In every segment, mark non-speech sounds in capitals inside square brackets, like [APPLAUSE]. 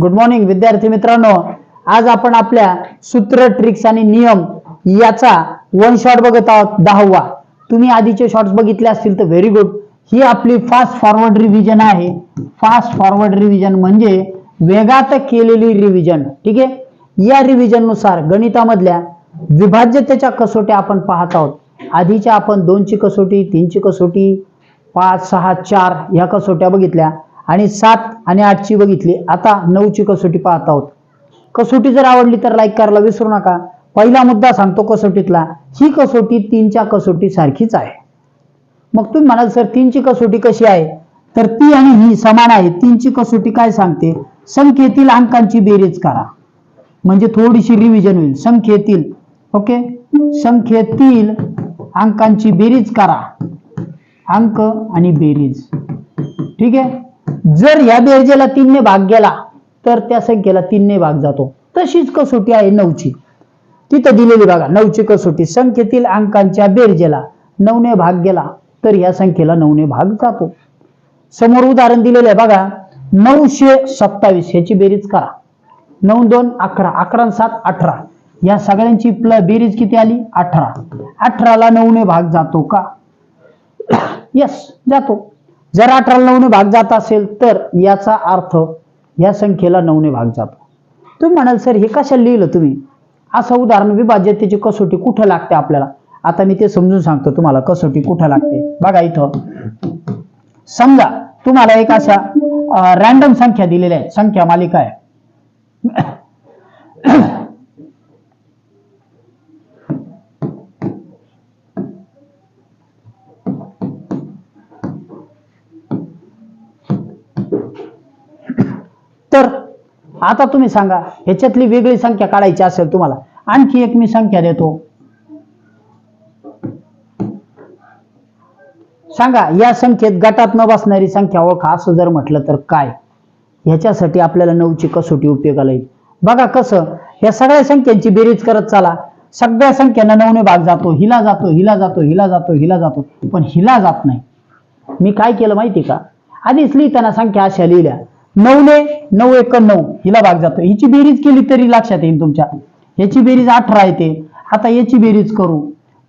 Good morning विद्यार्थी मित्रांनो. आज आपण आपल्या सूत्र ट्रिक्स आणि नियम याचा वन शॉट बघत आहोत. दहावा. तुम्ही आधीचे शॉर्ट्स बघितले असतील तर व्हेरी गुड ही आपली फास्ट फॉरवर्ड रिव्हिजन आहे. फास्ट फॉरवर्ड रिव्हिजन म्हणजे वेगात केलेली रिव्हिजन ठीक आहे? या रिव्हिजननुसार गणितामधल्या विभाज्यतेच्या कसोट्या आपण पाहत आहोत. आधीच्या आपण दोनची कसोटी तीनची कसोटी पाच सहा चार ह्या कसोट्या बघितल्या. आणि सात आणि आठची बघितली. आता नऊची कसोटी पाहत आहोत. कसोटी जर आवडली तर लाईक करायला विसरू नका. पहिला मुद्दा सांगतो कसोटीतला. ही कसोटी तीनच्या कसोटी सारखीच आहे. मग तुम्ही म्हणाल सर तीनची कसोटी कशी आहे? तर ती आणि ही समान आहे. तीनची कसोटी काय सांगते? संख्येतील अंकांची बेरीज करा. म्हणजे थोडीशी रिव्हिजन होईल. संख्येतील ओके संख्येतील अंकांची बेरीज करा. अंक आणि बेरीज. ठीक आहे? जर या बेरजेला तीनने भाग गेला तर त्या संख्येला तीनने भाग जातो. तशीच कसोटी आहे नऊची. तिथं दिलेली बघा नऊची कसोटी. संख्येतील अंकांच्या बेरजेला नऊने भाग गेला तर या संख्येला नऊने भाग जातो. समोर उदाहरण दिलेलं आहे बघा नऊशे सत्तावीस ह्याची बेरीज करा. नऊ दोन अकरा अकरा सात अठरा. या सगळ्यांची बेरीज किती आली? अठरा. अठराला नऊने भाग जातो का? [COUGHS] यस जातो. जर अठराला नऊने भाग जात असेल तर याचा अर्थ या संख्येला नऊने भाग जातो. तुम्ही म्हणाल सर हे कशाला लिहिलं तुम्ही? असं उदाहरण विभाज्यतेची कसोटी कुठं लागते आपल्याला? आता मी ते समजून सांगतो तुम्हाला कसोटी कुठं लागते. बघा इथं. समजा तुम्हाला एक अशा रॅन्डम संख्या दिलेल्या आहे संख्या मालिका आहे. आता तुम्ही सांगा ह्याच्यातली वेगळी संख्या काढायची असेल तुम्हाला आणखी एक मी संख्या देतो. सांगा या संख्येत गटात न बसणारी संख्या ओळखा असं जर म्हटलं तर काय? ह्याच्यासाठी आपल्याला नऊची कसोटी उपयोगाला येईल. बघा कसं या सगळ्या संख्यांची बेरीज करत चाला. सगळ्या संख्यांना नऊने भाग जातो हिला जातो हिला जातो हिला जातो हिला जातो पण हिला जात नाही. मी काय केलं माहिती का? आधीच लिहिताना संख्या अशा लिहिल्या. नऊने नऊ एक नऊ हिला भाग जातो. हिची बेरीज केली तरी लक्षात येईल तुमच्या. ह्याची बेरीज अठरा येते. आता याची बेरीज करू.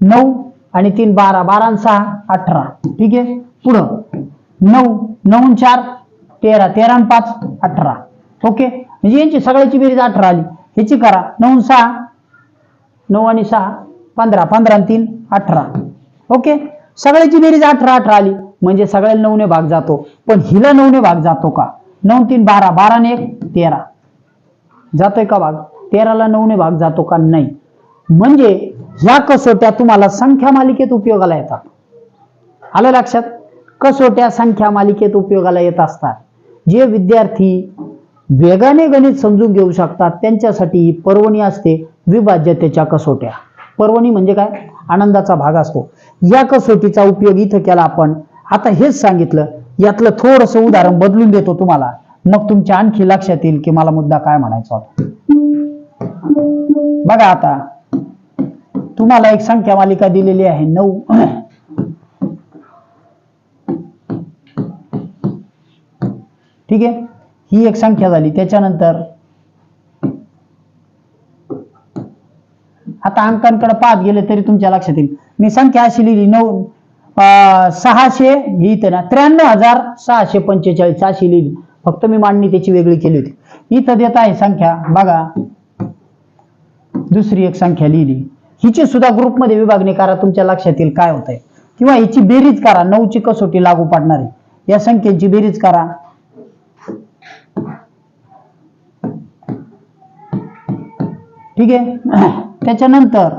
नऊ आणि तीन बारा बारा आणि सहा अठरा. ठीक आहे? पुढं. नऊ नऊ चार तेरा. तेरा पाच अठरा. ओके? म्हणजे यांची सगळ्याची बेरीज अठरा आली. ह्याची करा. नऊ सहा नऊ आणि सहा पंधरा. पंधरा आणि तीन अठरा. ओके? सगळ्याची बेरीज अठरा अठरा आली. म्हणजे सगळ्याला नऊने भाग जातो. पण हिला नऊने भाग जातो का? नऊ तीन बारा. बारा ने एक तेरा. जातोय का भाग? तेराला नऊने भाग जातो का नाही? म्हणजे या कसोट्या तुम्हाला संख्या मालिकेत उपयोगाला येतात. आलं लक्षात? कसोट्या संख्या मालिकेत उपयोगाला येत असतात. जे विद्यार्थी वेगाने गणित समजून घेऊ शकतात त्यांच्यासाठी पर्वणी असते विभाज्यतेच्या कसोट्या. पर्वणी म्हणजे काय? आनंदाचा भाग असतो. या कसोटीचा उपयोग इथं केला आपण. आता हेच सांगितलं यातलं थोडस उदाहरण बदलून देतो तुम्हाला. मग तुमच्या आणखी लक्षात येईल की मला मुद्दा काय म्हणायचा बघा आता तुम्हाला एक संख्या मालिका दिलेली आहे नऊ. ठीक आहे? ही एक संख्या झाली. त्याच्यानंतर आता अंकांकडे पाहत गेले तरी तुमच्या लक्षात येईल. मी संख्या अशी लिहिली नऊ. सहाशे ही ना त्र्याण्णव हजार सहाशे पंचेचाळीस अशी लिहिली. फक्त मी मांडणी त्याची वेगळी केली होती. इथं देत आहे संख्या बघा. दुसरी एक संख्या लिहिली. हिची सुद्धा ग्रुपमध्ये विभागणी करा तुमच्या लक्षात येईल काय होत आहे किंवा हिची बेरीज करा नऊची कसोटी लागू पडणार आहे. या संख्येची बेरीज करा. ठीक आहे? [CLEARS THROAT] त्याच्यानंतर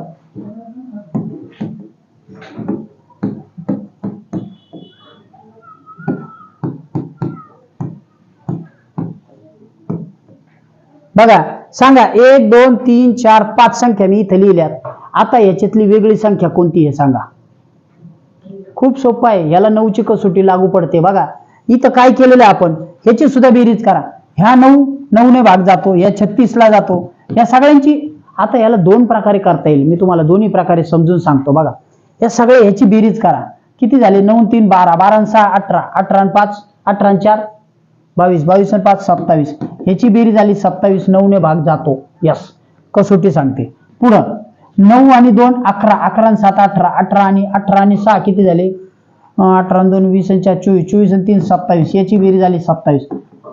बघा सांगा एक दोन तीन चार पाच संख्या मी इथे लिहिल्यात. आता याच्यातली वेगळी संख्या कोणती आहे सांगा. खूप सोपं आहे याला नऊची कसोटी लागू पडते. बघा इथं काय केलेलं आहे आपण? ह्याची सुद्धा बेरीज करा. ह्या नऊ नऊने भाग जातो या छत्तीसला जातो या सगळ्यांची. आता याला दोन प्रकारे करता येईल. मी तुम्हाला दोन्ही प्रकारे समजून सांगतो. बघा या सगळ्या ह्याची बेरीज करा. किती झाले? नऊ तीन बारा बारा आणि सहा अठरा. अठरा पाच अठरा चार. बावीस बावीस आणि पाच सत्तावीस. ह्याची बेरीज झाली सत्तावीस नऊने भाग जातो. यस कसोटी सांगते. पुढं नऊ आणि दोन अकरा. अकरा आणि सात अठरा. अठरा आणि अठरा आणि सहा किती झाले? अठरा आणि दोन वीस आणि चार चोवीस. चोवीस आणि तीन सत्तावीस. याची बेरीज झाली सत्तावीस.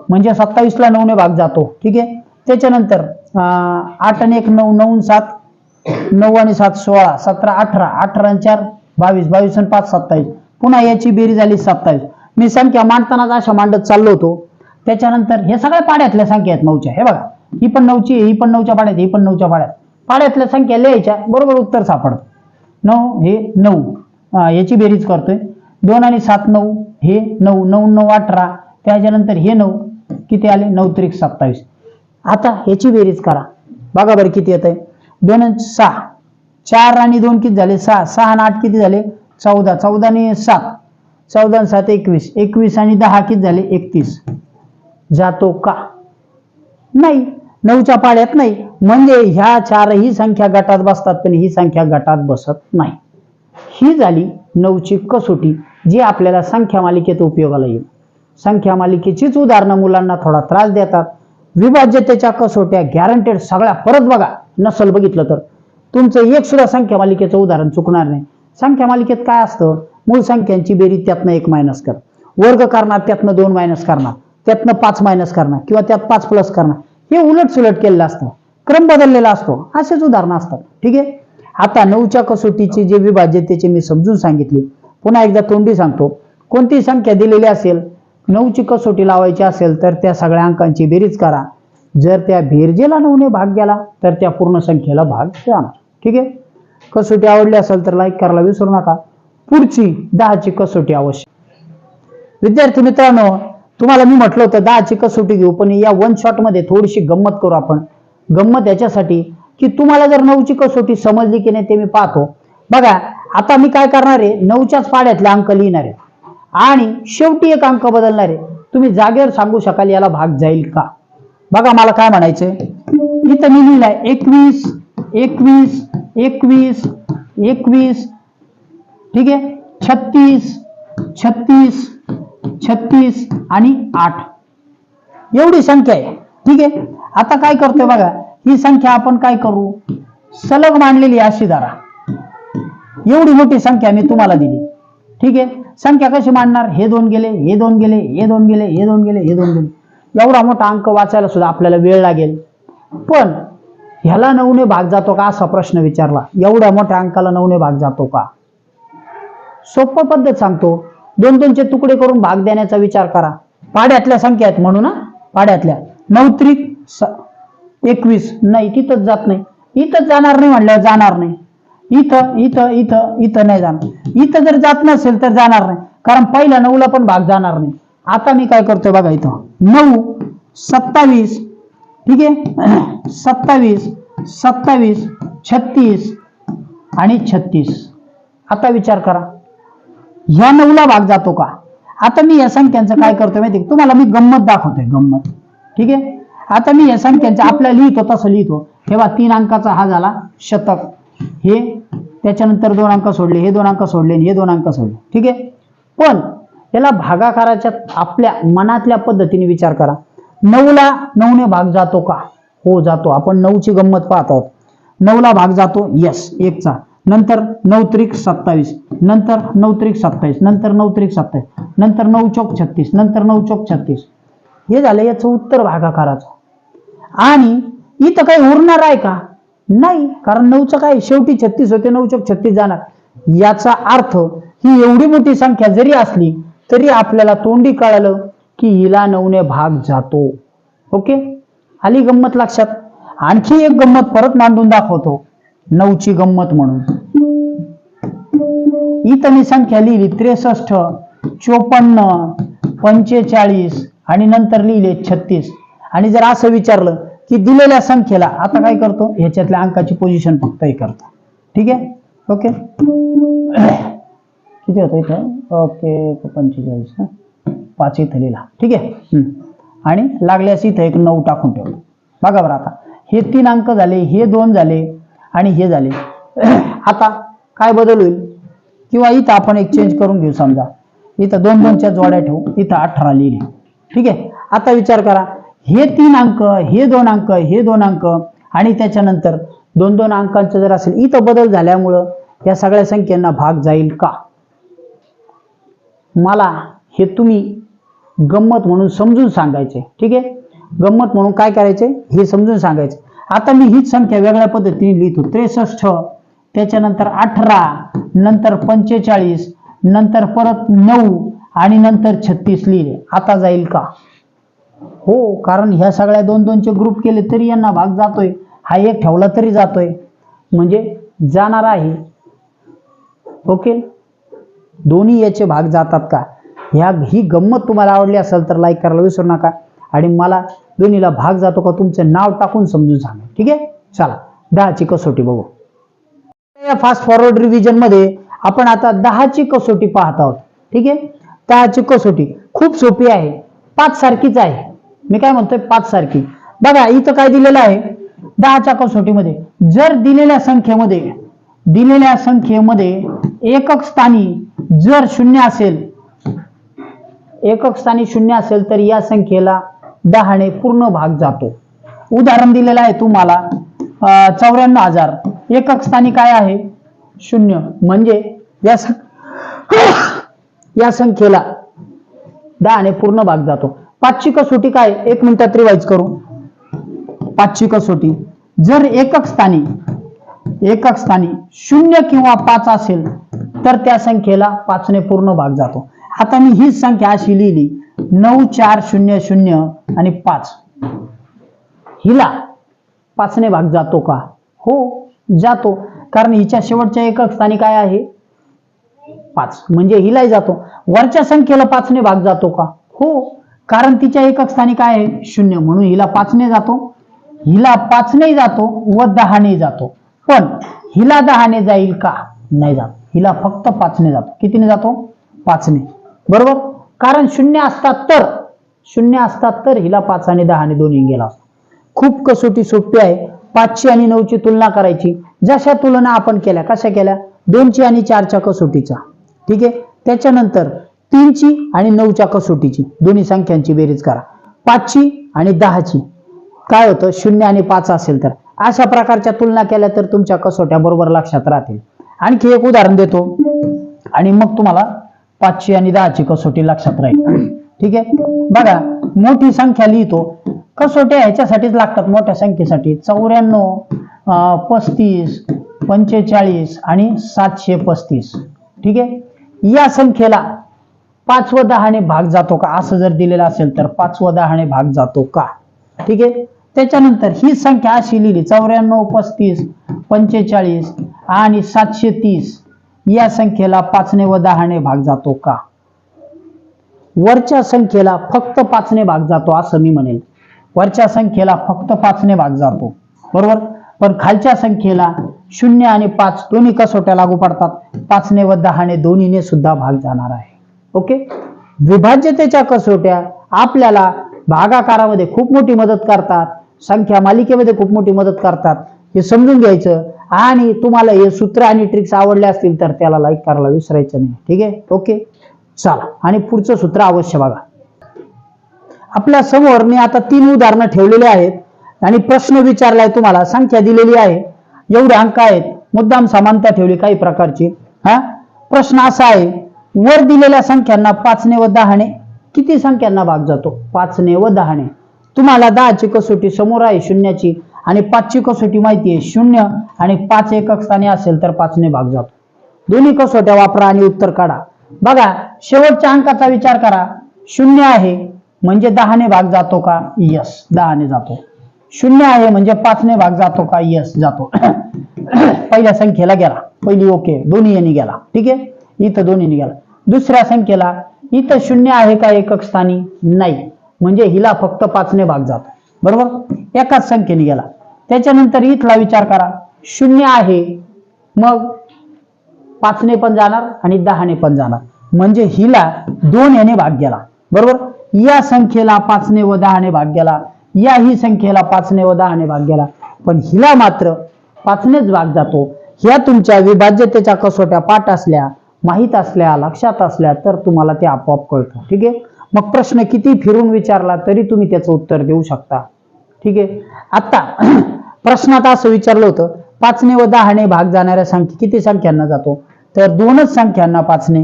म्हणजे सत्तावीसला नऊने भाग जातो. ठीक आहे? त्याच्यानंतर अं, आठ आणि एक नऊ. नऊ सात. नऊ आणि सात सोळा. सतरा अठरा. अठरा आणि चार बावीस. बावीस आणि पाच सत्तावीस. पुन्हा याची बेरीज झाली सत्तावीस. मी संख्या मांडतानाच अशा मांडत चाललो होतो. त्याच्यानंतर हे सगळ्या पाड्यातल्या संख्या आहेत नऊच्या. हे बघा. ही पण नऊची ही पण नऊच्या पाड्यात ही पण नऊच्या पाड्यात. पाड्यातल्या संख्या लिहायच्या बरोबर उत्तर सापडतं. नऊ हे नऊ. याची बेरीज करतोय. दोन आणि सात नऊ हे नऊ. नऊ नऊ अठरा. त्याच्यानंतर हे नऊ. किती आले? नऊ त्रिक सत्तावीस. आता ह्याची बेरीज करा. बघा बरं किती येत आहे दोन सहा. चार आणि दोन किती झाले? सहा. सहा आणि आठ किती झाले? चौदा. चौदा आणि सात. चौदा आणि सात एकवीस. एकवीस आणि दहा किती झाले? एकतीस. जातो का? नाही. नऊच्या पाड्यात नाही. म्हणजे ह्या चारही संख्या गटात बसतात पण ही संख्या गटात बसत नाही. ही झाली नऊची कसोटी जी आपल्याला संख्या मालिकेत उपयोगाला येईल. संख्या मालिकेचीच उदाहरणं मुलांना थोडा त्रास देतात. विभाज्यतेच्या कसोट्या गॅरंटेड सगळ्या परत बघा. नसल बघितलं तर. तुमचं एक सुद्धा संख्या मालिकेचं उदाहरण चुकणार नाही. संख्या मालिकेत काय असतं? मूळ संख्यांची बेरीज त्यातनं एक मायनस कर. वर्ग करणार त्यातनं दोन मायनस करणार. त्यातनं पाच मायनस करणं किंवा त्यात पाच प्लस करणं हे उलट सुलट केलेलं असतं. क्रम बदललेला असतो. असेच उदाहरणं असतात. ठीक आहे? आता नऊच्या कसोटीचे जे विभाज्यतेचे मी समजून सांगितले. पुन्हा एकदा तोंडी सांगतो. कोणती संख्या दिलेली असेल? नऊची कसोटी लावायची असेल तर त्या सगळ्या अंकांची बेरीज करा. जर त्या बेरजेला नऊने भाग गेला तर त्या पूर्ण संख्येला भाग जाणार. ठीक आहे? कसोटी आवडली असेल तर लाईक करायला विसरू नका. पुढची दहाची कसोटी अवश्य. विद्यार्थी मित्रांनो तुम्हाला मी म्हटलं होतं दहाची कसोटी घेऊ पण या वन शॉटमध्ये थोडीशी गंमत करू आपण. गंमत याच्यासाठी की तुम्हाला जर नऊची कसोटी समजली की नाही ते मी पाहतो. बघा आता मी काय करणार आहे? नऊच्याच पाड्यातले अंक लिहिणार आहे. आणि शेवटी एक अंक बदलणार आहे. तुम्ही जागेवर सांगू शकाल याला भाग जाईल का? बघा मला काय म्हणायचंय? इथं मी लिहिलंय एकवीस एकवीस एकवीस एकवीस. ठीक आहे? छत्तीस छत्तीस छत्तीस आणि आठ. एवढी संख्या आहे. ठीक आहे? आता काय करतोय बघा. ही संख्या आपण काय करू? सलग मांडलेली अशी धरा एवढी मोठी संख्या मी तुम्हाला दिली. ठीक आहे? संख्या कशी मांडणार? हे दोन गेले हे दोन गेले हे दोन गेले हे दोन गेले हे दोन गेले. एवढा मोठा अंक वाचायला सुद्धा आपल्याला वेळ लागेल. पण ह्याला नऊने भाग जातो का असा प्रश्न विचारला. एवढ्या मोठ्या अंकाला नऊने भाग जातो का? सोपं पद्धत सांगतो. दोन दोनचे तुकडे करून भाग देण्याचा विचार करा. पाड्यातल्या संख्या आहेत म्हणून पाड्यातल्या. नऊ त्रिक एकवीस. नाही तिथंच जात नाही. इथं जाणार नाही म्हणल्यावर जाणार नाही. इथं इथं इथं इथं नाही जाणार. इथं जर जात नसेल तर जाणार नाही. कारण पहिल्या नऊला पण भाग जाणार नाही. आता मी काय करतोय बघा इथं. नऊ सत्तावीस. ठीक आहे? [CLEARS THROAT] सत्तावीस सत्तावीस छत्तीस आणि छत्तीस. आता विचार करा. ह्या नऊला भाग जातो का? आता मी या संख्यांचं काय करतो माहिती तुम्हाला मी गंमत दाखवतोय गंमत. ठीक आहे? आता मी या संख्यांचं आपल्या लिहितो तसं लिहितो. तेव्हा तीन अंकाचा हा झाला शतक. हे त्याच्यानंतर दोन अंक सोडले हे दोन अंक सोडले हे दोन अंक सोडले. ठीक आहे? पण याला भागाकाराच्या आपल्या मनातल्या पद्धतीने विचार करा. नऊला नऊने भाग जातो का? हो जातो. आपण नऊची गंमत पाहत आहोत. नऊला भाग जातो यस एकचा. नंतर नऊ त्रिक सत्तावीस नंतर नऊ त्रिक सत्तावीस नंतर नऊ त्रिक सत्तावीस नंतर नऊ चौक छत्तीस नंतर नऊ चौक छत्तीस. हे झालं याचं उत्तर भागाकाराचं. आणि इथं काही उरणार आहे का? नाही कारण नऊचं काय? शेवटी छत्तीस होते नऊ चौक छत्तीस जाणार. याचा अर्थ ही एवढी मोठी संख्या जरी असली तरी आपल्याला तोंडी कळालं की हिला नऊने भाग जातो. ओके? आली गंमत लक्षात? आणखी एक गंमत परत मांडून दाखवतो. नऊची गंमत म्हणून. इथं मी संख्या लिहिली त्रेसष्ट चोपन्न पंचेचाळीस आणि नंतर लिहिले छत्तीस. आणि जर असं विचारलं की दिलेल्या संख्येला आता काय करतो? ह्याच्यातल्या अंकाची पोझिशन फक्त हे करतो. ठीक आहे? ओके? किती होतं इथं? ओके पंचेचाळीस पाच इथं लिहिला. ठीक आहे? हम्म. आणि लागल्यास इथं एक नऊ टाकून ठेवलं बघा बरं आता. हे तीन अंक झाले हे दोन झाले आणि हे झाले. [CLEARS THROAT] आता काय बदल होईल? किंवा इथं आपण एक्सचेंज करून घेऊ समजा. इथं दोन दोनच्या जोड्या ठेवू. इथं अठरा लिहिले. ठीक आहे? आता विचार करा. हे तीन अंक हे दोन अंक हे दोन अंक आणि त्याच्यानंतर दोन दोन अंकांचं जर असेल इथं बदल झाल्यामुळं या सगळ्या संख्यांना भाग जाईल का? मला हे तुम्ही गंमत म्हणून समजून सांगायचे ठीक आहे? गंमत म्हणून काय करायचे हे समजून सांगायचे आता मी हीच संख्या वेगळ्या पद्धतीने लिहितो. त्रेसष्ट त्याच्यानंतर अठरा नंतर पंचेचाळीस नंतर परत नऊ आणि नंतर छत्तीस लिहिले. आता जाईल का? हो कारण ह्या सगळ्या दोन दोनचे ग्रुप केले तरी यांना भाग जातोय. हा एक ठेवला तरी जातोय. म्हणजे जाणार आहे. ओके? दोन्ही याचे भाग जातात का? ह्या ही गंमत तुम्हाला आवडली असेल तर लाईक करायला विसरू नका. आणि मला दोन्हीला भाग जातो का तुमचं नाव टाकून समजून सांगा. ठीक आहे? चला दहाची कसोटी बघू. या फास्ट फॉरवर्ड रिव्हिजनमध्ये आपण आता दहाची कसोटी पाहत आहोत. ठीक आहे? दहाची कसोटी खूप सोपी आहे. पाच सारखीच आहे. मी काय म्हणतोय? पाच सारखी. बघा इथं काय दिलेलं आहे? दहाच्या कसोटीमध्ये जर दिलेल्या संख्येमध्ये दिलेल्या संख्येमध्ये एकक स्थानी जर शून्य असेल एकक स्थानी शून्य असेल तर या संख्येला दहाने पूर्ण भाग जातो. उदाहरण दिलेलं आहे तुम्हाला चौऱ्याण्णव हजार. एकक स्थानी काय आहे? शून्य. म्हणजे या सं- या संख्येला दहाने पूर्ण भाग जातो. पाचची कसोटी काय? एक मिनिटात रिवाईज करू. पाचची कसोटी. जर एकक स्थानी एकक स्थानी शून्य किंवा पाच असेल तर त्या संख्येला पाचने पूर्ण भाग जातो. आता मी हीच संख्या अशी लिहिली. नऊ चार शून्य शून्य आणि पाच. हिला पाचने भाग जातो का? हो जातो. कारण हिच्या शेवटच्या एकक स्थानी काय आहे? पाच. म्हणजे हिलाही जातो. वरच्या संख्येला पाचने भाग जातो का? हो. कारण तिच्या एकक स्थानी काय आहे? शून्य. म्हणून हिला पाचने जातो. हिला पाचने जातो व दहाने जातो. पण हिला दहाने जाईल का? नाही जात. हिला फक्त पाचने जातो. कितीने जातो? पाचने. बरोबर? कारण शून्य असतात तर शून्य असतात तर हिला पाच आणि दहाने दोन्ही गेला खूप कसोटी सोपी आहे. पाचची आणि नऊची तुलना करायची. जशा तुलना आपण केल्या कशा केल्या? दोनची आणि चारच्या कसोटीचा ठीक आहे? त्याच्यानंतर तीनची आणि नऊच्या कसोटीची. दोन्ही संख्यांची बेरीज करा. पाचची आणि दहाची. काय होतं? शून्य आणि पाच असेल तर. अशा प्रकारच्या तुलना केल्या तर तुमच्या कसोट्या बरोबर लक्षात राहतील. आणखी एक उदाहरण देतो. आणि मग तुम्हाला पाचशे आणि दहाची कसोटी लक्षात राहील. ठीक आहे? बघा मोठी संख्या लिहितो. कसोट्या ह्याच्यासाठीच लागतात मोठ्या संख्येसाठी. चौऱ्याण्णव पस्तीस पंचेचाळीस आणि सातशे पस्तीस. ठीक आहे? या संख्येला पाच व दहाने भाग जातो का? असं जर दिलेलं असेल तर पाच व दहाने भाग जातो का? ठीक आहे? त्याच्यानंतर ही संख्या अशी लिहिली. चौऱ्याण्णव पस्तीस पंचेचाळीस आणि सातशे तीस. या संख्येला पाचने व दहाने भाग जातो का? वरच्या संख्येला फक्त पाचने भाग जातो असं मी म्हणेल. वरच्या संख्येला फक्त पाचने भाग जातो. बरोबर? पण खालच्या संख्येला शून्य आणि पाच दोन्ही कसोट्या लागू पडतात. पाचने व दहाने दोन्हीने सुद्धा भाग जाणार आहे. ओके? विभाज्यतेच्या कसोट्या आपल्याला भागाकारामध्ये खूप मोठी मदत करतात. संख्या मालिकेमध्ये खूप मोठी मदत करतात. हे समजून घ्यायचं. आणि तुम्हाला हे सूत्र आणि ट्रिक्स आवडले असतील तर त्याला लाईक करायला विसरायचं नाही. ठीक आहे? ओके चला. आणि पुढचं सूत्र अवश्य बघा. आपल्यासमोर मी आता तीन उदाहरणं ठेवलेली आहेत. आणि प्रश्न विचारलाय तुम्हाला. संख्या दिलेली आहे. एवढे अंक आहेत. मुद्दाम समानता ठेवली काही प्रकारची. हा? प्रश्न असा आहे. वर दिलेल्या संख्यांना पाचने व दहाने किती संख्यांना भाग जातो? पाचने व दहाने. तुम्हाला दहाची कसोटी समोर आहे. शून्याची. आणि पाचची कसोटी माहिती आहे शून्य आणि पाच एकक स्थानी असेल तर पाचने भाग जातो. दोन्ही कसोट्या वापरा आणि उत्तर काढा. बघा शेवटच्या अंकाचा विचार करा. शून्य आहे म्हणजे दहाने भाग जातो का? यस दहाने जातो. शून्य आहे म्हणजे पाचने भाग जातो का? यस जातो. [COUGHS] पहिल्या संख्येला गेला. पहिली ओके. दोन्ही यांनी गेला. ठीक आहे? इथं दोन्हीने गेला. दुसऱ्या संख्येला इथं शून्य आहे का एकक स्थानी? नाही. म्हणजे हिला फक्त पाचने भाग जातो. बरोबर? एकाच संख्येने गेला. त्याच्यानंतर इथला विचार करा. शून्य आहे मग पाचने पण जाणार आणि दहाने पण जाणार. म्हणजे हिला दोन याने भाग गेला. बरोबर? या संख्येला पाचने व दहाने भाग गेला. या ही संख्येला पाचने व दहाने भाग गेला. पण हिला मात्र पाचनेच भाग जातो. ह्या तुमच्या विभाज्यतेच्या कसोट्या पाठ असल्या माहीत असल्या लक्षात असल्या तर तुम्हाला ते आपोआप कळतं. ठीक आहे? मग प्रश्न किती फिरून विचारला तरी तुम्ही त्याचं उत्तर देऊ शकता. ठीक आहे? आता [CLEARS THROAT] प्रश्नात असं विचारलं होतं पाचने व दहाने भाग जाणाऱ्या संख्या किती संख्यांना जातो? तर दोनच संख्यांना पाचने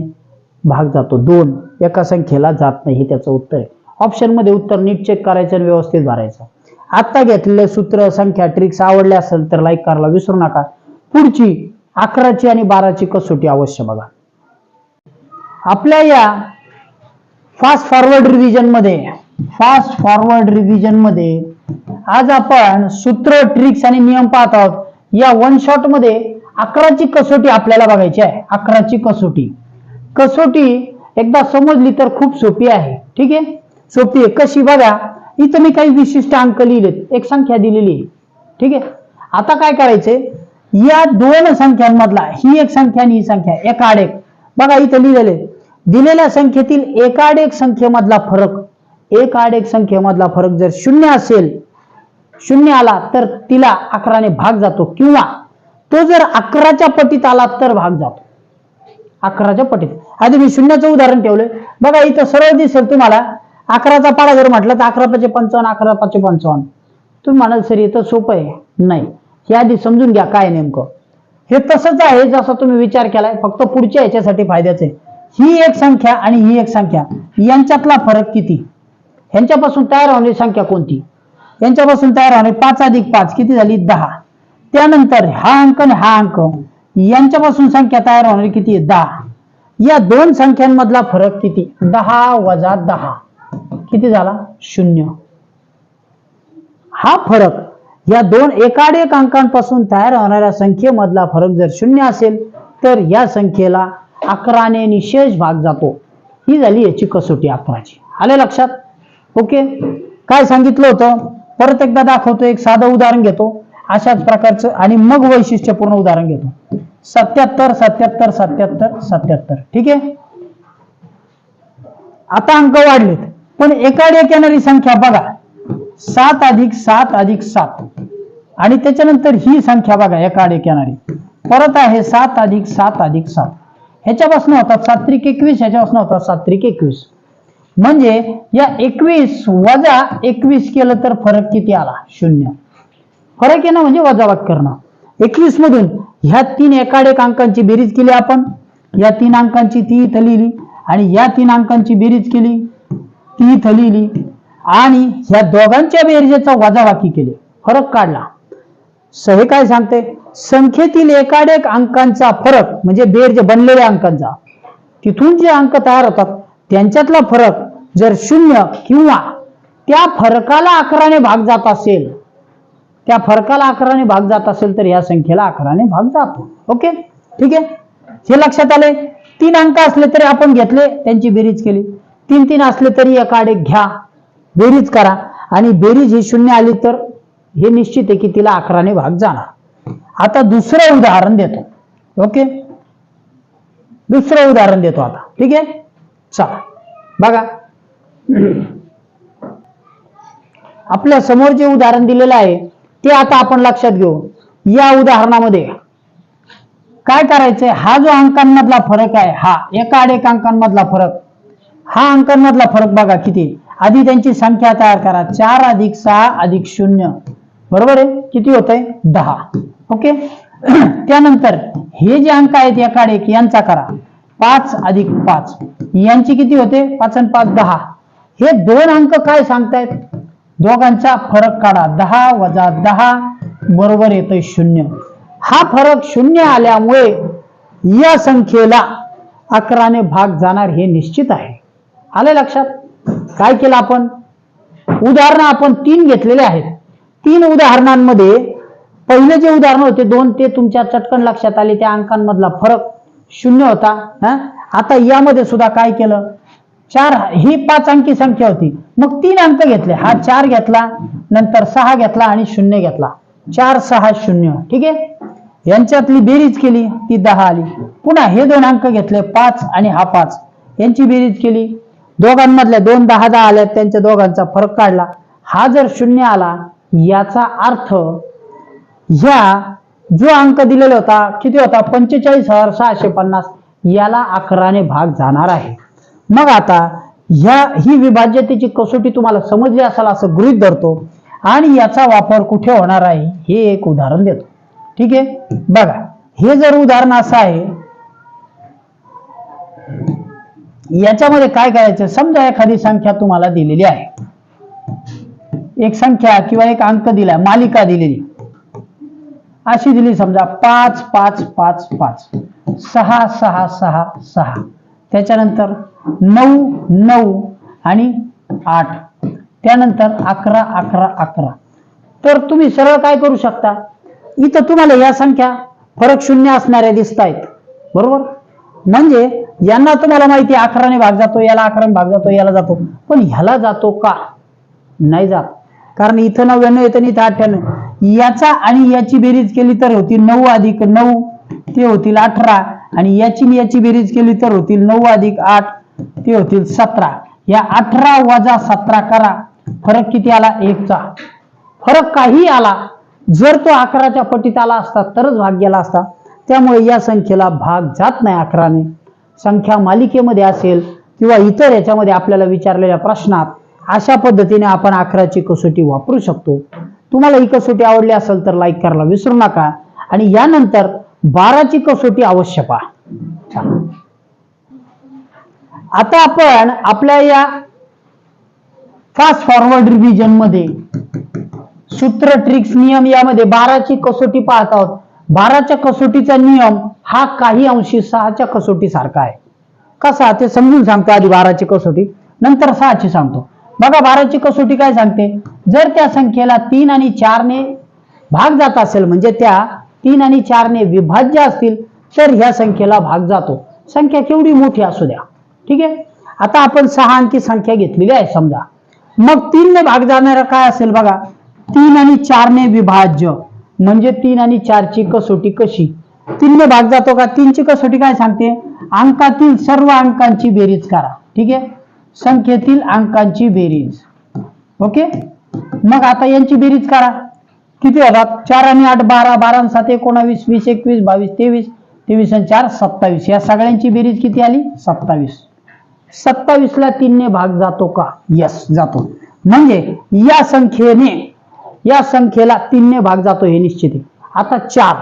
भाग जातो. दोन एका संख्येला जात नाही हे त्याचं उत्तर आहे. ऑप्शनमध्ये उत्तर नीट चेक करायचं आणि व्यवस्थित भरायचं. आता घेतलेलं सूत्र संख्या ट्रिक्स आवडले असेल तर लाईक करायला विसरू नका. पुढची अकराची आणि बाराची कसोटी अवश्य बघा. आपल्या या फास्ट फॉरवर्ड रिव्हिजनमध्ये फास्ट फॉरवर्ड रिव्हिजनमध्ये आज आपण सूत्र ट्रिक्स आणि नियम पाहत आहोत. या वन शॉटमध्ये अकराची कसोटी आपल्याला बघायची आहे. अकराची कसोटी. कसोटी एकदा समजली तर खूप सोपी आहे. ठीक आहे? सोपी आहे. कशी? बघा. इथं मी काही विशिष्ट अंक लिहिलेत. एक संख्या दिलेली आहे. ठीक आहे? आता काय करायचंय? या दोन संख्यांमधला ही एक संख्या आणि ही संख्या एक आड एक. बघा इथं लिहिलेले दिलेल्या संख्येतील एकाड एक संख्येमधला फरक. एक आड एक संख्येमधला फरक जर शून्य असेल शून्य आला तर तिला अकराने भाग जातो. किंवा तो जर अकराच्या पटीत आला तर भाग जातो. अकराच्या पटीत. आधी मी शून्याचं उदाहरण ठेवलंय. बघा इथं सरळ दिसेल तुम्हाला. अकराचा पाडा जर म्हटलं तर अकरा पाचशे पंचावन्न अकरा पाचशे पंचावन्न. तुम्ही म्हणाल सर इथं सोपं आहे. नाही. हे आधी समजून घ्या काय नेमकं. हे तसंच आहे जसा तुम्ही विचार केलाय. फक्त पुढच्या ह्याच्यासाठी फायद्याचं आहे. ही एक संख्या आणि ही एक संख्या. यांच्यातला फरक किती? यांच्यापासून तयार होणारी संख्या कोणती? यांच्यापासून तयार होणे पाच अधिक पाच किती झाली? दहा. त्यानंतर हा अंक आणि हा अंक यांच्यापासून संख्या तयार होणारी किती? दहा. या दोन संख्यांमधला फरक किती? दहा वजा दहा. किती झाला? शून्य. हा फरक या दोन एकाड एक अंकांपासून तयार होणाऱ्या संख्येमधला फरक जर शून्य असेल तर या संख्येला अकराने निशेष भाग जातो. ही झाली याची कसोटी अकराची. आले लक्षात? ओके? काय सांगितलं होतं? परत एकदा दाखवतो एक साधं उदाहरण घेतो. अशाच प्रकारचं आणि मग वैशिष्ट्यपूर्ण उदाहरण घेतो. सत्याहत्तर सत्याहत्तर सत्याहत्तर सत्याहत्तर. ठीक आहे? आता अंक वाढलेत. पण एकाड एक येणारी संख्या बघा. सात अधिक सात अधिक सात. आणि त्याच्यानंतर ही संख्या बघा एकाड एक येणारी परत आहे सात अधिक सात अधिक सात. ह्याच्यापासून होतात सात्रिक एकवीस ह्याच्यापासून होतात सात्रिक एकवीस. म्हणजे या एकवीस वजा एकवीस केलं तर फरक किती आला? शून्य. फरक येणं म्हणजे वजाबाकी करणं. एकवीस मधून ह्या तीन एकाड एक अंकांची बेरीज केली आपण. या तीन अंकांची ती इथं लिहिली आणि या तीन अंकांची बेरीज केली. ती इथं लिहिली आणि ह्या दोघांच्या बेरजेचा वजाबाकी केली. फरक काढला. स हे काय सांगते? संख्येतील एकाडेक अंकांचा फरक म्हणजे बेरजे बनलेल्या अंकांचा. तिथून जे अंक तयार होतात त्यांच्यातला फरक जर शून्य किंवा त्या फरकाला अकराने भाग जात असेल त्या फरकाला अकराने भाग जात असेल तर या संख्येला अकराने भाग जातो. ओके? ठीक आहे? हे लक्षात आले? तीन अंक असले तरी आपण घेतले त्यांची बेरीज केली. तीन तीन असले तरी एकाडे घ्या. बेरीज करा. आणि बेरीज ही शून्य आली तर हे निश्चित आहे की तिला अकराने भाग जाणार. आता दुसरं उदाहरण देतो. ओके? दुसरं उदाहरण देतो आता. ठीक आहे? चला. बघा. आपल्यासमोर जे उदाहरण दिलेलं आहे ते आता आपण लक्षात घेऊ. या उदाहरणामध्ये काय करायचंय? हा जो अंकांमधला फरक आहे हा एका एक अंकांमधला फरक. हा अंकांमधला फरक बघा किती. आधी त्यांची संख्या तयार करा. चार अधिक सहा अधिक शून्य. बरोबर आहे? किती होत आहे दहा. ओके? [CLEARS THROAT] त्यानंतर हे जे अंक आहेत एका एक यांचा करा. पाच अधिक पाच. यांची किती होते? पाच आणि पाच दहा. हे दोन अंक काय सांगतायत? दोघांचा फरक काढा. दहा वजा दहा बरोबर येतोय शून्य. हा फरक शून्य आल्यामुळे या संख्येला अकराने भाग जाणार हे निश्चित आहे. आले लक्षात? काय केलं आपण? उदाहरणं आपण तीन घेतलेले आहेत. तीन उदाहरणांमध्ये पहिले जे उदाहरण होते दोन ते तुमच्या चटकन लक्षात आले त्या अंकांमधला फरक शून्य होता हा? आता यामध्ये सुद्धा काय केलं? चार ही पाच अंकी संख्या होती. मग तीन अंक घेतले. हा चार घेतला नंतर सहा घेतला आणि शून्य घेतला. चार सहा शून्य. ठीक आहे? यांच्यातली बेरीज केली ती दहा आली. पुन्हा हे दोन अंक घेतले पाच आणि हा पाच. यांची बेरीज केली. दोघांमधल्या दोन दहा दहा आल्या त्यांच्या दोघांचा फरक काढला. हा जर शून्य आला याचा अर्थ ह्या जो अंक दिलेला होता किती होता? पंचेचाळीस हजार सहाशे पन्नास. याला अकराने भाग जाणार आहे. मग आता ह्या ही विभाज्यतेची कसोटी तुम्हाला समजली असाल असं गृहीत धरतो. आणि याचा वापर कुठे होणार आहे हे एक उदाहरण देतो. ठीक आहे? बघा हे जर उदाहरण असं आहे याच्यामध्ये काय करायचं? समजा एखादी संख्या तुम्हाला दिलेली आहे. एक संख्या किंवा एक अंक दिलाय मालिका दिलेली. अशी दिली समजा पाच पाच पाच पाच. सहा सहा सहा सहा. त्याच्यानंतर नऊ नऊ आणि आठ. त्यानंतर अकरा अकरा अकरा. तर तुम्ही सरळ काय करू शकता? इथं तुम्हाला या संख्या फरक शून्य असणाऱ्या दिसत आहेत बरोबर? म्हणजे यांना तुम्हाला माहिती अकराने भाग जातो याला अकराने भाग जातो याला जातो. पण ह्याला जातो का? नाही जात. कारण इथं नव्याण्णव येतं आणि इथं अठ्ठ्याण्णव. याचा आणि याची बेरीज केली तर होतील नऊ अधिक नऊ ते होतील अठरा. आणि याची याची बेरीज केली तर होतील नऊ अधिक आठ ते होतील सतरा. या अठरा वजा सतरा करा. फरक किती आला? एकचा. फरक काही आला. जर तो अकराच्या पटीत आला असता तरच भाग गेला असता. त्यामुळे या संख्येला भाग जात नाही अकराने. संख्या मालिकेमध्ये असेल किंवा इतर याच्यामध्ये आपल्याला विचारलेल्या प्रश्नात अशा पद्धतीने आपण अकराची कसोटी वापरू शकतो. तुम्हाला ही कसोटी आवडली असेल तर लाईक करायला विसरू नका. आणि यानंतर बाराची कसोटी अवश्य पहा. आता आपण आपल्या या फास्ट फॉरवर्ड रिव्हिजनमध्ये सूत्र ट्रिक्स नियम यामध्ये बाराची कसोटी पाहत आहोत. बाराच्या कसोटीचा नियम हा काही अंशी सहाच्या कसोटी सारखा आहे. कसा? ते समजून सांगतो आधी बाराची कसोटी. नंतर सहाची सांगतो. बघा बाराची कसोटी काय सांगते? जर त्या संख्येला तीन आणि चारने भाग जात असेल म्हणजे त्या तीन आणि चारने विभाज्य असतील तर ह्या संख्येला भाग जातो. संख्या केवढी मोठी असू द्या. ठीक आहे? आता आपण सहा अंकी संख्या घेतलेली आहे समजा. मग तीनने भाग जाणारा काय असेल बघा? तीन आणि चारने विभाज्य. म्हणजे तीन आणि चारची कसोटी कशी? तीनने भाग जातो का? तीनची कसोटी काय सांगते? अंकातील सर्व अंकांची बेरीज करा. ठीक आहे? संख्येतील अंकांची बेरीज. ओके? मग आता यांची बेरीज करा. किती होतात? चार आणि आठ बारा बारा सात एकोणावीस वीस एकवीस बावीस तेवीस तेवीस आणि चार सत्तावीस. या सगळ्यांची बेरीज किती आली? सत्तावीस. सत्तावीसला तीनने भाग जातो का? यस जातो. म्हणजे या संख्येने या संख्येला तीनने भाग जातो हे निश्चित आहे. आता चार.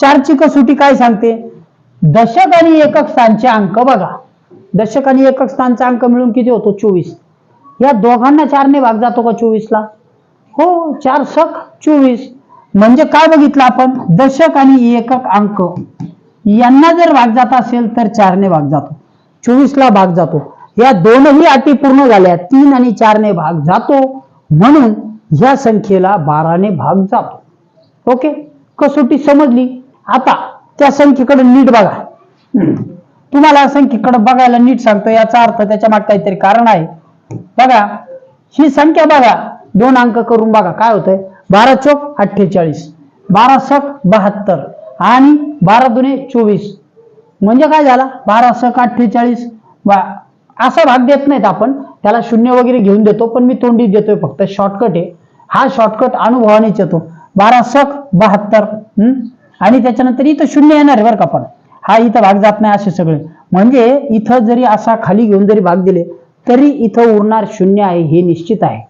चारची कसोटी काय सांगते? दशक आणि एकक स्थानचे अंक बघा. दशक आणि एकक स्थानचा अंक मिळून किती होतो? चोवीस. या दोघांना चारने भाग जातो का? चोवीसला. हो चार सक चोवीस. म्हणजे काय बघितलं आपण? दशक आणि एकक अंक. यांना जर भाग जात असेल तर चारने भाग जातो. चोवीसला भाग जातो. या दोनही अटी पूर्ण झाल्या. तीन आणि चारने भाग जातो. म्हणून या संख्येला बाराने भाग जातो. ओके? कसोटी समजली? आता त्या संख्येकडे नीट बघा. तुम्हाला संख्येकडे बघायला नीट सांगतो. याचा अर्थ त्याच्यामागे काहीतरी कारण आहे. बघा ही संख्या बघा. दोन अंक करून बघा काय होतंय? बारा चोक अठ्ठेचाळीस बारा सक बहात्तर आणि बारा दुने चोवीस. म्हणजे काय झाला? बारा सक अठ्ठेचाळीस. बा असा भाग देत नाहीत आपण. त्याला शून्य वगैरे घेऊन देतो पण मी तोंडी देतोय फक्त. शॉर्टकट आहे. हा शॉर्टकट अनुभवानेच येतो. बारा सक बहात्तर हम्म? आणि त्याच्यानंतर इथं शून्य येणार आहे बरं का पण. हा इथं भाग जात नाही असे सगळे. म्हणजे इथं जरी असा खाली घेऊन जरी भाग दिले तरी इथं उरणार शून्य आहे हे निश्चित आहे.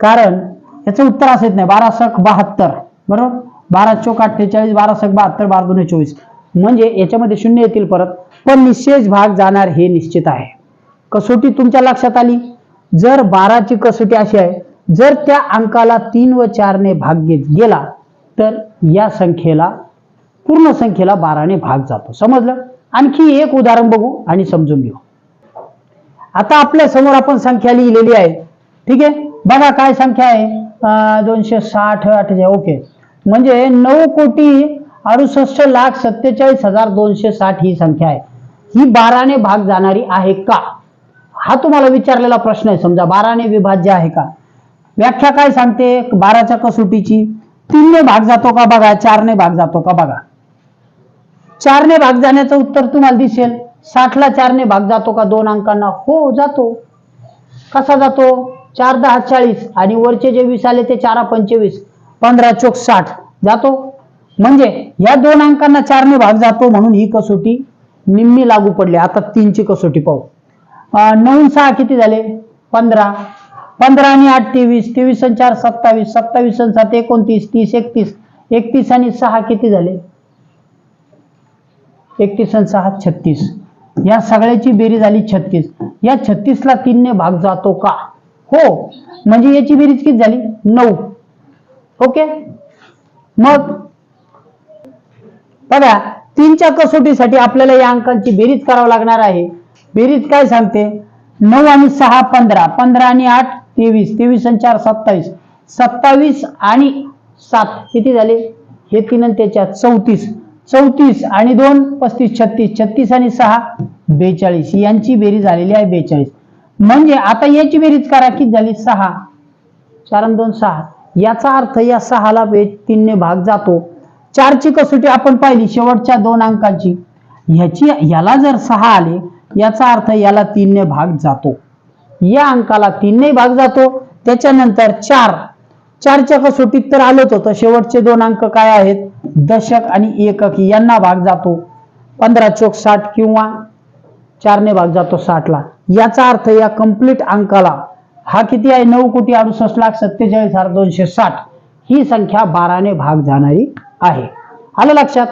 कारण याचं उत्तर असं येत नाही. बारा सख बहात्तर. बरोबर? बारा चोक अठ्ठेचाळीस बारा सख बहात्तर बारा दोन चोवीस. म्हणजे याच्यामध्ये शून्य येतील परत. पण निश्चयच भाग जाणार हे निश्चित आहे. कसोटी तुमच्या लक्षात आली? जर बाराची कसोटी अशी आहे जर त्या अंकाला तीन व चारने भाग घेत गेला तर या संख्येला पूर्ण संख्येला बाराने भाग जातो. समजलं? आणखी एक उदाहरण बघू आणि समजून घेऊ. आता आपल्यासमोर आपण संख्या लिहिलेली आहे. ठीक आहे? बघा काय संख्या आहे. दोनशे साठ अठ्ठेचाळीस ओके. म्हणजे नऊ कोटी अडुसष्ट लाख सत्तेचाळीस हजार दोनशे साठ ही संख्या आहे. ही बाराने भाग जाणारी आहे का? हा तुम्हाला विचारलेला प्रश्न आहे समजा. बाराने विभाज्य आहे का? व्याख्या काय सांगते? बाराच्या कसोटीची. तीनने भाग जातो का बघा? चारने भाग जातो का बघा? चारने भाग जाण्याचं उत्तर तुम्हाला दिसेल. साठला चारने भाग जातो का? दोन अंकांना. हो जातो. कसा जातो? चार दहा चाळीस आणि वरचे जे वीस आले ते चारा पंचवीस पंधरा चोक साठ जातो. म्हणजे या दोन अंकांना चारने भाग जातो म्हणून ही कसोटी निम्मी लागू पडली. आता तीनची कसोटी पाहू. नऊ सहा किती झाले? पंधरा. पंधरा आणि आठ तेवीस. तेवीस आणि चार सत्तावीस. सत्तावीस आणि सात एकोणतीस. तीस एकतीस. एकतीस आणि सहा किती झाले? एकतीस आणि सहा छत्तीस. या सगळ्याची बेरी झाली छत्तीस. या छत्तीसला तीनने भाग जातो का? हो. म्हणजे याची बेरीज किती झाली? नऊ. ओके? मग बघा तीनच्या कसोटीसाठी आपल्याला या अंकांची बेरीज करावी लागणार आहे. बेरीज काय सांगते? नऊ आणि सहा पंधरा. पंधरा आणि आठ तेवीस. तेवीस आणि चार सत्तावीस. सत्तावीस आणि सात. किती झाले? हे तीन आणि त्याच्यात चौतीस. चौतीस आणि दोन पस्तीस छत्तीस. छत्तीस आणि सहा बेचाळीस. यांची बेरीज झालेली आहे बेचाळीस. म्हणजे आता याची बेरीज करा की झाली सहा. चार दोन सहा. याचा अर्थ या सहाला तीनने भाग जातो. चारची कसोटी आपण पाहिली शेवटच्या दोन अंकांची. ह्याची याला जर सहा आले याचा अर्थ याला तीनने भाग जातो. या अंकाला तीनने भाग जातो. त्याच्यानंतर चार. चारच्या कसोटीत तर आलोच होतं. शेवटचे दोन अंक काय आहेत? दशक आणि एकक यांना भाग जातो. पंधरा चोक साठ किंवा चारने भाग जातो साठला. याचा अर्थ या कंप्लीट अंकाला हा किती आहे? नऊ कोटी अडुसष्ट लाख सत्तेचाळीस हजार दोनशे साठ. ही संख्या बाराने भाग जाणारी आहे. आलं लक्षात?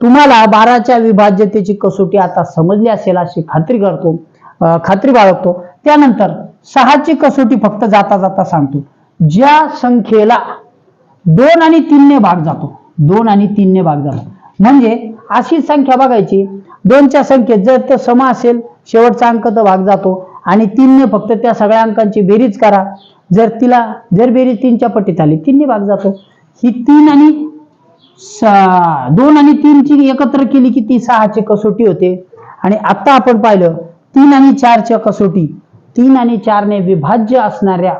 तुम्हाला बाराच्या विभाज्यतेची कसोटी आता समजली असेल अशी खात्री करतो खात्री बाळगतो. त्यानंतर सहाची कसोटी फक्त जाता जाता सांगतो. ज्या संख्येला दोन आणि तीनने भाग जातो दोन आणि तीनने भाग जातो. म्हणजे अशी संख्या बघायची. दोनच्या संख्येत जर तर सम असेल शेवटचा अंक तर भाग जातो. आणि तीनने फक्त त्या सगळ्या अंकांची बेरीज करा. जर तिला जर बेरीज तीनच्या पटीत आली तीनने भाग जातो. ही तीन आणि दोन आणि तीनची एकत्र केली की ती सहाची कसोटी होते. आणि आता आपण पाहिलं तीन आणि चारच्या कसोटी. तीन आणि चारने विभाज्य असणाऱ्या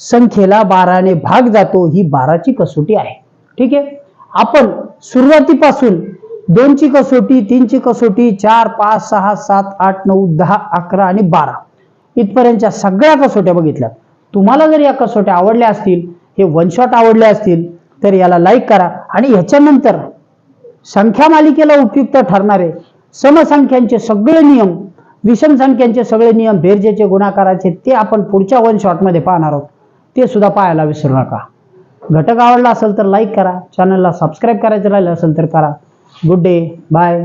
संख्येला बाराने भाग जातो ही बाराची कसोटी आहे. ठीक आहे? आपण सुरुवातीपासून दोनची कसोटी तीनची कसोटी चार पाच सहा सात आठ नऊ दहा अकरा आणि बारा. इथपर्यंतच्या सगळ्या कसोट्या बघितल्या. तुम्हाला जर या कसोट्या आवडल्या असतील हे वन शॉट आवडले असतील तर याला लाईक करा आणि ह्याच्यानंतर संख्या मालिकेला उपयुक्त ठरणारे समसंख्यांचे सगळे नियम विषम संख्यांचे सगळे नियम बेरजेचे गुणाकाराचे ते आपण पुढच्या वन शॉटमध्ये पाहणार आहोत. ते सुद्धा पाहायला विसरू नका. घटक आवडला असेल तर लाईक करा. चॅनलला सबस्क्राईब करायचं राहिलं असेल तर करा. Good day bye